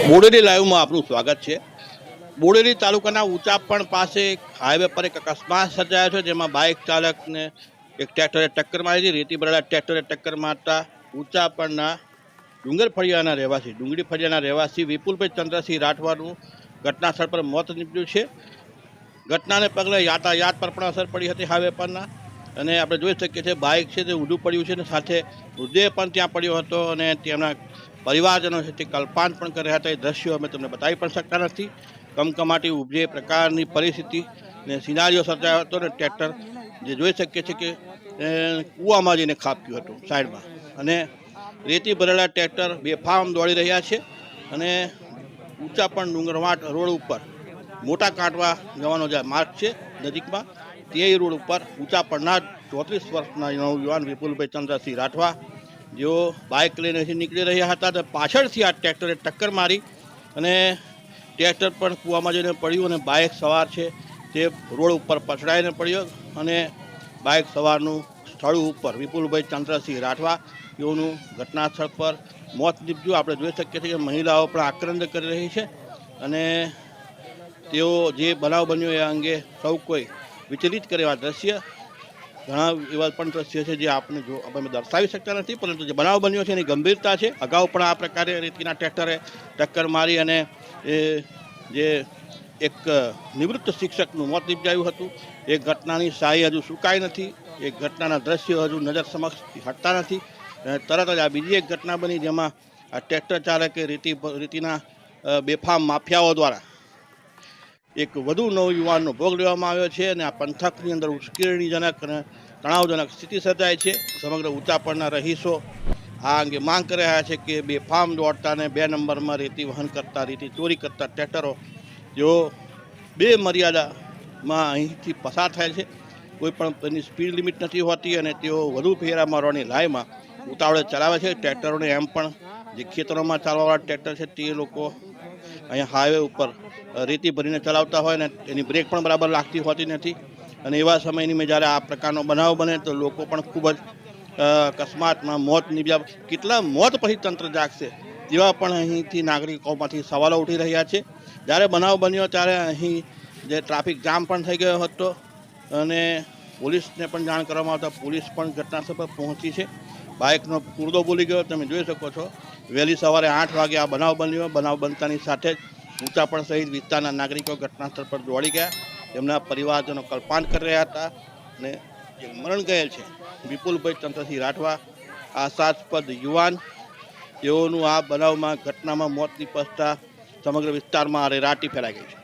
બોડેલી લાઈવમાં આપનું સ્વાગત છે. બોડેલી તાલુકાના ઊંચાપણ પાસે હાઈવે પર એક અકસ્માત સર્જાયો છે, જેમાં બાઇક ચાલકને એક ટ્રેક્ટરે ટક્કર મારી હતી રેતી ભરેલા ટ્રેક્ટરે ટક્કર મારતા ઊંચાપણના ડુંગર ફળિયાના રહેવાસી, ડુંગળી ફળિયાના રહેવાસી વિપુલભાઈ ચંદ્રસિંહ રાઠવાનું ઘટના સ્થળ પર મોત નીપજ્યું છે. ઘટનાને પગલે યાતાયાત પર પણ અસર પડી હતી હાઈવે પરના અને આપણે જોઈ શકીએ છીએ બાઇક છે તે ઊંધું પડ્યું છે અને સાથે મૃતદેહ પણ ત્યાં પડ્યો હતો અને તેમના પરિવારજનો છે તે કલ્પાન પણ કર્યા હતા. એ દ્રશ્યો અમે તમને બતાવી પણ શકતા નથી. કમકમાટી ઉપજે પ્રકારની પરિસ્થિતિ ને સિનારીઓ સર્જાયો હતો ને ટ્રેક્ટર જે જોઈ શકીએ છીએ કે કૂવામાં જઈને ખાપ્યું હતું સાઈડમાં. અને રેતી ભરેલા ટ્રેક્ટર બેફામ દોડી રહ્યા છે અને ઊંચા પણ ડુંગરવાટ રોડ ઉપર મોટા કાંટવા જવાનો જે માર્ગ છે નજીકમાં તે રોડ ઉપર ઊંચા પડનાર ચોત્રીસ વર્ષના નવયુવાન વિપુલભાઈ ચંદ્રસિંહ રાઠવા જેઓ બાઇક લઈને નીકળી રહ્યા હતા તો પાછળથી આ ટ્રેક્ટરે ટક્કર મારી અને ટ્રેક્ટર પણ કૂવામાં જઈને પડ્યું અને બાઇક સવાર છે તે રોડ ઉપર પછડાઈને પડ્યો અને બાઇક સવારનું સ્થળ ઉપર વિપુલભાઈ ચંદ્રસિંહ રાઠવા તેઓનું ઘટના સ્થળ પર મોત નીપજ્યું. આપણે જોઈ શકીએ છીએ કે મહિલાઓ પણ આક્રંદ કરી રહી છે અને તેઓ જે બનાવ બન્યો એ અંગે સૌ કોઈ વિચલિત કરે એવા દ્રશ્ય ઘણા એવા પણ દ્રશ્ય છે જે આપણે જો અમે દર્શાવી શકતા નથી, પરંતુ જે બનાવ બન્યો છે એની ગંભીરતા છે. અગાઉ પણ આ પ્રકારે રીતિના ટ્રેક્ટરે ટક્કર મારી અને એ જે એક નિવૃત્ત શિક્ષકનું મોત નિપજાયું હતું. એ ઘટનાની સાહી હજુ સુકાઈ નથી. એ ઘટનાના દ્રશ્યો હજુ નજર સમક્ષ હટતા નથી. અને તરત જ આ બીજી એક ઘટના બની જેમાં આ ટ્રેક્ટર ચાલકે રીતિ રીતિના બેફામ માફિયાઓ દ્વારા એક વધુ નવયુવાનનો ભોગ લેવામાં આવ્યો છે અને આ પંથકની અંદર ઉશ્કેરણીજનક અને તણાવજનક સ્થિતિ સર્જાય છે. સમગ્ર ઉતાપણના રહીશો આ અંગે માંગ કરી રહ્યા છે કે બે ફાર્મ દોડતા અને બે નંબરમાં રેતી વહન કરતા, રેતી ચોરી કરતા ટ્રેક્ટરો જેઓ બે મર્યાદામાં અહીંથી પસાર થાય છે. કોઈ પણ તેની સ્પીડ લિમિટ નથી હોતી અને તેઓ વધુ ફેરા મારવાની લાઈમાં ઉતાવળે ચલાવે છે. ટ્રેક્ટરોને એમ પણ જે ખેતરોમાં ચાલવાવાળા ટ્રેક્ટર છે તે લોકો અહીંયા હાઈવે ઉપર રેતી ભરીને ચલાવતા હોય ને એની બ્રેક પણ બરાબર લાગતી હોતી નથી. અને એવા સમયની મેં જ્યારે આ પ્રકારનો બનાવ બને તો લોકો પણ ખૂબ જ અકસ્માતમાં મોત નીપજ્યા. કેટલા મોત પછી તંત્ર જાગશે એવા પણ અહીંથી નાગરિકોમાંથી સવાલો ઉઠી રહ્યા છે. જ્યારે બનાવ બન્યો ત્યારે અહીં જે ટ્રાફિક જામ પણ થઈ ગયો હતો અને પોલીસને પણ જાણ કરવામાં આવતા, પોલીસ પણ ઘટનાસ્થળ પર પહોંચી છે. બાઇકનો કુરદો બોલી ગયો, તમે જોઈ શકો છો. વહેલી સવારે આઠ વાગે આ બનાવ બન્યો. બનાવ બનતાની સાથે જ ઊંચાપણ સહિત વિસ્તારના નાગરિકો ઘટનાસ્થળ પર દોડી ગયા. તેમના પરિવારજનો કલ્પાન કરી રહ્યા હતા અને જે મરણ ગયેલ છે, વિપુલભાઈ ચંદ્રસિંહ રાઠવા આશાસ્પદ યુવાન, તેઓનું આ બનાવમાં ઘટનામાં મોત નિપજતા સમગ્ર વિસ્તારમાં અરેરાટી ફેલાઈ ગઈ છે.